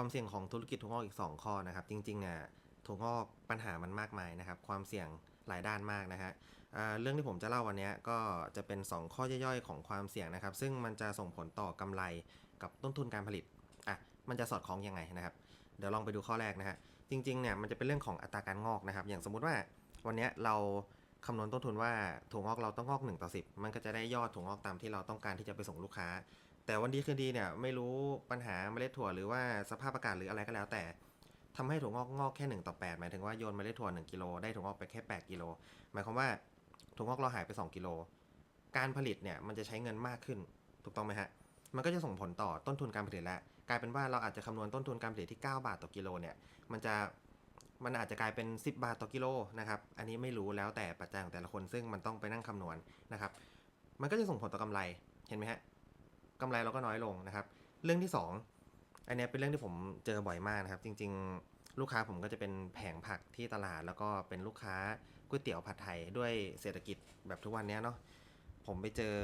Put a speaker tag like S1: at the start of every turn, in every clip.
S1: ความเสี่ยงของธุรกิจถั่วงอกอีก 2 ข้อนะครับ จริงๆเนี่ยถั่วงอกปัญหามันมากมายนะครับ ความเสี่ยงหลายด้านมากนะฮะเรื่องที่ผมจะเล่าวันนี้ก็จะเป็น 2 ข้อย่อยๆ ของความเสี่ยงนะครับ ซึ่งมันจะส่งผลต่อกำไรกับต้นทุนการผลิตอะมันจะสอดคล้องยังไงนะครับ เดี๋ยวลองไปดูข้อแรกนะฮะจริงๆเนี่ยมันจะเป็นเรื่องของอัตราการงอกนะครับ อย่างสมมุติว่าวันนี้เราคำนวณต้นทุนว่าถั่วงอกเราต้องงอก1ต่อ10 มันก็จะได้ยอดถั่วงอกตามที่เราต้องการที่จะไปส่งลูกค้า แต่วันดีคืนดีเนี่ยไม่รู้ปัญหาเมล็ดถั่วหรือว่าสภาพอากาศหรืออะไรก็แล้ว แต่ทำให้ถั่วงอกงอกแค่1ต่อ8หมายถึงว่าโยนเมล็ดถั่ว1กิโลได้ถั่วงอกไปแค่8กิโลหมายความว่าถั่วงอกเราหายไป2กิโลการผลิตเนี่ยมันจะใช้เงินมากขึ้น ถูกต้องไหมฮะมันก็จะส่งผลต่อต้นทุนการผลิตแล้วกลายเป็นว่าเราอาจจะคำนวณต้นทุนการผลิตที่ 9 บาทต่อกิโลเนี่ยมันจะมันอาจจะกลายเป็น 10 บาทต่อกิโลนะครับอันนี้ไม่รู้แล้วแต่ปัจจัยของแต่ละคนซึ่งมันต้องไปนั่งคำนวณนะครับ มันก็จะส่งผลต่อกำไรเห็นไหมฮะ กำไรเราก็น้อยลงนะครับ เรื่องที่ 2 อันนี้เป็นเรื่องที่ผมเจอบ่อยมากนะครับ จริง ๆ ลูกค้าผมก็จะเป็นแผงผักที่ตลาด แล้วก็เป็นลูกค้าก๋วยเตี๋ยวผัดไทยด้วยเศรษฐกิจแบบทุกวันเนี้ยเนาะผมไปเจอ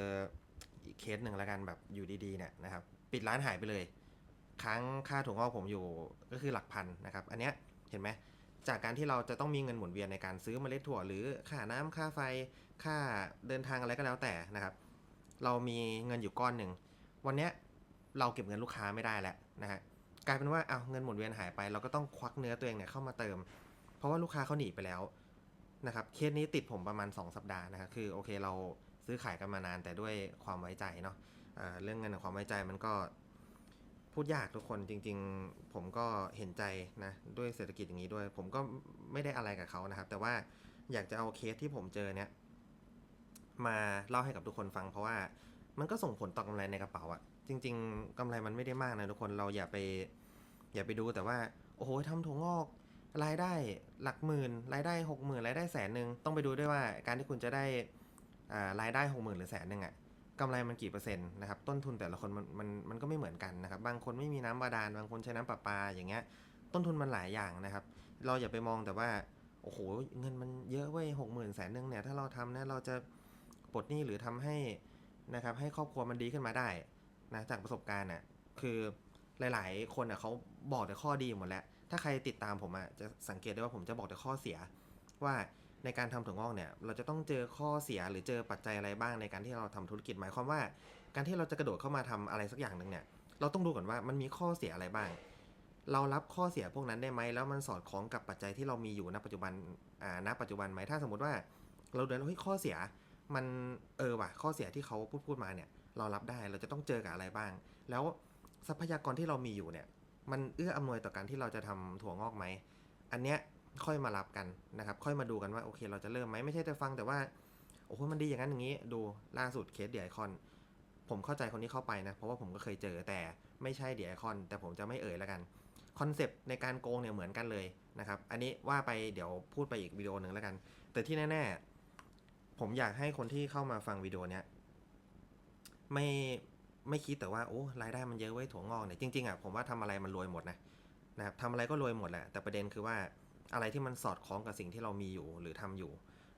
S1: อีกเคสหนึ่งแล้วกันแบบอยู่ดีๆเนี่ยนะครับ ปิดร้านหายไปเลย ค้างค่าถั่วงอกผมอยู่ก็คือหลักพันนะครับ อันเนี้ยเห็นไหมจากการที่เราจะต้องมีเงินหมุนเวียนในการซื้อเมล็ดถั่วหรือค่าน้ำค่าไฟค่าเดินทางอะไรก็แล้วแต่นะครับ เรามีเงินอยู่ก้อนหนึ่ง วันเนี้ยเราเก็บเงินลูกค้าไม่ได้แล้วนะฮะกลายเป็นว่าเอาเงินหมุนเวียนหายไป เราก็ต้องควักเนื้อตัวเองเนี่ยเข้ามาเติม เพราะว่าลูกค้าเขาหนีไปแล้วนะครับเคสนี้ติดผมประมาณ 2 สัปดาห์นะครับคือโอเคเราซื้อขายกันมานานแต่ด้วยความไว้ใจเนาะอ่าเรื่องเงินกับความไว้ใจมันก็พูดยากทุกคนจริง ๆ ผมก็เห็นใจนะด้วยเศรษฐกิจอย่างนี้ด้วย ผมก็ไม่ได้อะไรกับเขานะครับ แต่ว่าอยากจะเอาเคสที่ผมเจอเนี่ยมาเล่าให้กับทุกคนฟังเพราะว่า มันก็ส่งผลต่อกำไรในกระเป๋าอะจริง ๆกำไรมันไม่ได้มากนะทุกคนเราอย่าไป อย่าไปดูแต่ว่า โอ้โหทำถั่วงอก รายได้หลักหมื่น รายได้หกหมื่นรายได้แสนหนึ่งต้องไปดูด้วยว่าการที่คุณจะได้อ่ารายได้หกหมื่นหรือแสนหนึ่งอะกำไรมันกี่เปอร์เซ็นต์นะครับต้นทุนแต่ละคนมันมันมันก็ไม่เหมือนกันนะครับบางคนไม่มีน้ำบาดาลบางคนใช้น้ำประปาอย่างเงี้ย ต้นทุนมันหลายอย่างนะครับ เราอย่าไปมองแต่ว่า โอ้โห เงินมันเยอะเว้ยหกหมื่นแสนหนึ่งเนี่ย ถ้าเราทำนะ เราจะปลดหนี้หรือทำให้ นะครับ ให้ครอบครัวมันดีขึ้นมาได้นะจากประสบการณ์น่ะคือหลาย ๆ คนอะเขาบอกแต่ข้อดีหมดแล้ว ถ้าใครติดตามผมอะจะสังเกตได้ว่าผมจะบอกแต่ข้อเสีย ว่าในการทำถั่วงอกเนี่ย เราจะต้องเจอข้อเสียหรือเจอปัจจัยอะไรบ้างในการที่เราทำธุรกิจหมายความว่า การที่เราจะกระโดดเข้ามาทำอะไรสักอย่างหนึ่งเนี่ย เราต้องดูก่อนว่ามันมีข้อเสียอะไรบ้าง เรารับข้อเสียพวกนั้นได้ไหมแล้วมันสอดคล้องกับปัจจัยที่เรามีอยู่ณปัจจุบันอ่าณปัจจุบันไหมถ้าสมมติว่า เราเดินเฮ้ยข้อเสีย มันเออว่ะข้อเสียที่เขาพูดพูดมาเนี่ย เรารับได้เราจะต้องเจอกับอะไรบ้าง แล้วทรัพยากรที่เรามีอยู่เนี่ย มันเอื้ออำนวยต่อการที่เราจะทำถั่วงอกไหมอันเนี้ยค่อยมารับกันนะครับ ค่อยมาดูกันว่าโอเค เราจะเริ่มไหมไม่ใช่แต่ฟังแต่ว่าโอ้โหมันดีอย่างนั้นอย่างนี้ ดูล่าสุดเคสเดียคอน ผมเข้าใจคนที่เข้าไปนะ เพราะว่าผมก็เคยเจอแต่ไม่ใช่เดียคอน แต่ผมจะไม่เอ่ยแล้วกันคอนเซปต์ในการโกงเนี่ยเหมือนกันเลยนะครับ อันนี้ว่าไปเดี๋ยวพูดไปอีกวิดีโอหนึ่งแล้วกัน แต่ที่แน่ๆ ผมอยากให้คนที่เข้ามาฟังวิดีโอเนี้ยไม่ไม่คิดแต่ว่าโอ้รายได้มันเยอะไว้ถั่วงอกเนี่ยจริงๆอะผมว่าทำอะไรมันรวยหมดนะนะครับทำอะไรก็รวยหมดแหละแต่ประเด็นคือว่าอะไรที่มันสอดคล้องกับสิ่งที่เรามีอยู่หรือทำอยู่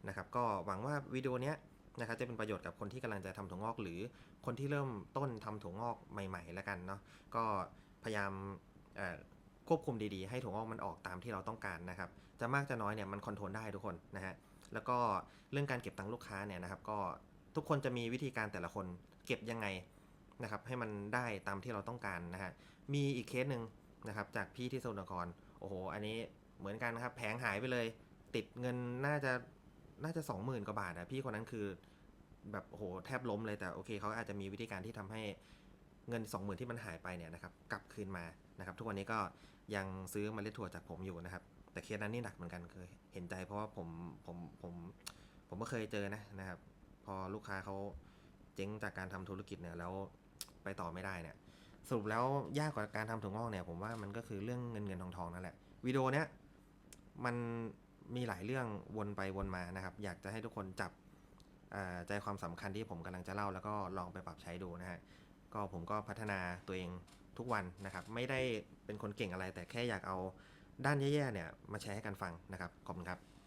S1: นะครับ ก็หวังว่าวิดีโอเนี้ยนะครับจะเป็นประโยชน์กับคนที่กำลังจะทำถั่วงอก หรือคนที่เริ่มต้นทำถั่วงอกใหม่ ๆ แล้วกันเนาะก็พยายามควบคุมดีๆ ให้ถั่วงอกมันออกตามที่เราต้องการนะครับ จะมากจะน้อยเนี่ยมันคอนโทรลได้ทุกคนนะฮะ แล้วก็เรื่องการเก็บตังค์ลูกค้าเนี่ยนะครับ ก็ทุกคนจะมีวิธีการแต่ละคนเก็บยังไงนะครับ ให้มันได้ตามที่เราต้องการนะฮะมีอีกเคสหนึ่งนะครับ จากพี่ที่สมุทรสาครโอ้โห อันนี้เหมือนกันนะครับ แผงหายไปเลย ติดเงินน่าจะน่าจะสองหมื่นกว่าบาทอะพี่คนนั้นคือแบบโอ้โหแทบล้มเลยแต่โอเคเขาอาจจะมีวิธีการที่ทำให้เงิน 20,000 ที่มันหายไปเนี่ยนะครับ กลับคืนมานะครับ ทุกวันนี้ก็ยังซื้อมเมล็ดถั่วจากผมอยู่นะครับ แต่เคสนั้นนี่หนักเหมือนกันเคยเห็นใจเพราะว่าผมผมผมผมก็เคยเจอนะนะครับ พอลูกค้าเขาเจ๊งจากการทำธุรกิจเนี่ยแล้วไปต่อไม่ได้เนี่ยสรุปแล้วยากกว่าการทำถั่วงอกเนี่ย ผมว่ามันก็คือเรื่องเงินเงินทองทองนั่นแหละวิดีโอเนี้ยมันมีหลายเรื่องวนไปวนมานะครับ อยากจะให้ทุกคนจับใจความสำคัญที่ผมกำลังจะเล่า แล้วก็ลองไปปรับใช้ดูนะฮะก็ผมก็พัฒนาตัวเองทุกวันนะครับ ไม่ได้เป็นคนเก่งอะไรแต่แค่อยากเอา ด้านแย่ๆเนี่ยมาแชร์ให้กันฟังนะครับขอบคุณครับ